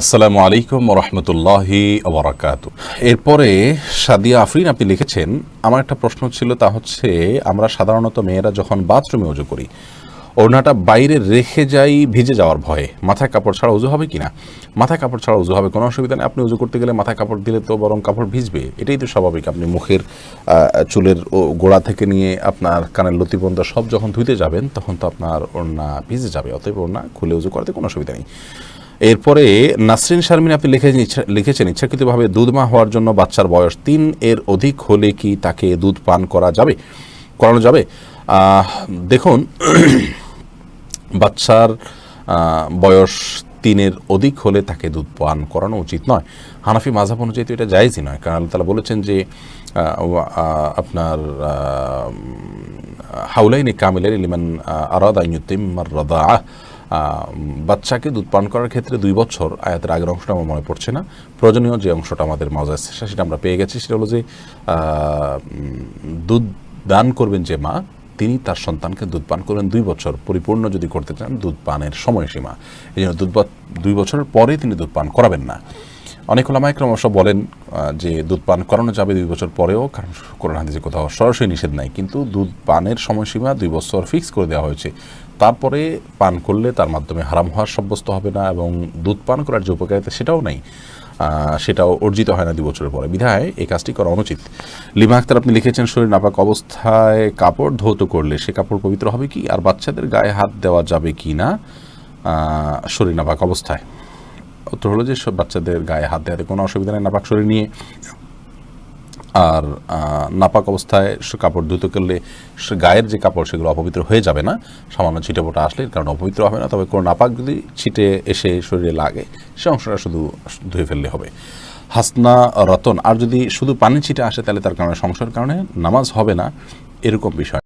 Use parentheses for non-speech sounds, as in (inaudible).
আসসালামু আলাইকুম রহমতুল্লাহি ওবরাকাত এরপরে সাদিয়া আফরিন আপনি লিখেছেন, আমার একটা প্রশ্ন ছিল, তা হচ্ছে আমরা সাধারণত মেয়েরা যখন বাথরুমে উজু করি, ওড়নাটা বাইরে রেখে যাই ভিজে যাওয়ার ভয়ে। মাথায় কাপড় ছাড়া উজু হবে কিনা? মাথায় কাপড় ছাড়া উজু হবে, কোনো অসুবিধা নেই। আপনি উজু করতে গেলে মাথায় কাপড় দিলে তো বরং কাপড় ভিজবে। এটাই তো স্বাভাবিক। আপনি মুখের চুলের গোড়া থেকে নিয়ে আপনার কানের লতি পর্যন্ত সব যখন ধুইতে যাবেন, তখন তো আপনার ওড়না ভিজে যাবে। অতএব ওড়না খুলে উজু করাতে কোনো অসুবিধা নেই। এরপরে নাসরিন শারমিন আপনি ইচ্ছা- লিখেছেন ইচ্ছাকৃতভাবে দুধ মা হওয়ার জন্য বাচ্চার বয়স তিন এর অধিক হলে কি তাকে দুধ পান করা যাবে করানো যাবে? দেখুন (clears throat) বাচ্চার বয়স তিনের অধিক হলে তাকে দুধ পান করানো উচিত নয়। হানাফি মাঝাব অনুযায়ী তো এটা জায়েজই নয় কারণ তালা বলেছেন যে আহ, আহ, আপনার হাউলাইনি কামিলের লিমান আরাদ আইনুদ্দিমার রদা বাচ্চাকে দুধ পান করার ক্ষেত্রে দুই বছর আয়াতের আগের অংশটা আমার মনে পড়ছে না। প্রয়োজনীয় যে অংশটা আমাদের মজা আসছে সেটা আমরা পেয়ে গেছি। সেটা হলো যে দুধ দান করবেন যে মা, তিনি তার সন্তানকে দুধ পান করবেন দুই বছর। পরিপূর্ণ যদি করতে চান, দুধ পানের সময়সীমা। এই জন্য দুধ দুই বছরের পরে তিনি দুধ পান করাবেন না। অনেক ওলামাইকরম অবশ্য বলেন যে দুধ পান করানো যাবে দুই বছর পরেও, কারণ কোরআন হাদিসে কোথাও সরাসরি নিষেধ নাই। কিন্তু দুধ পানের সময়সীমা দুই বছর ফিক্স করে দেওয়া হয়েছে। তারপরে পান করলে তার মাধ্যমে হারাম হওয়ার সাব্যস্ত হবে না এবং দুধ পান করার যে উপকারিতা সেটাও নেই। সেটাও অর্জিত হয় না দুই বছরের পরে। বিধায় এই কাজটি করা অনুচিত। লিমা আক্তার আপনি লিখেছেন, শরীর নাপাক অবস্থায় কাপড় ধৌত করলে সে কাপড় পবিত্র হবে কি? আর বাচ্চাদের গায়ে হাত দেওয়া যাবে কি না? শরীর নাপাক অবস্থায়। উত্তর হলো যে সব বাচ্চাদের গায়ে হাত দেওয়াতে কোনো অসুবিধা নেই, নাপাক শরীর নিয়ে। আর নাপাক অবস্থায় কাপড় ধুতে করলে গায়ের যে কাপড়, সেগুলো অপবিত্র হয়ে যাবে না। সামান্য ছিটে ফোটা আসলে কারণে অপবিত্র হবে না। তবে কোনো নাপাক যদি ছিটে এসে শরীরে লাগে, সে অংশটা শুধু ধুয়ে ফেললে হবে। হাসনা, রতন, আর যদি শুধু পানি ছিটে আসে, তাহলে তার কারণে সমস্যার কারণে নামাজ হবে না, এরকম বিষয়।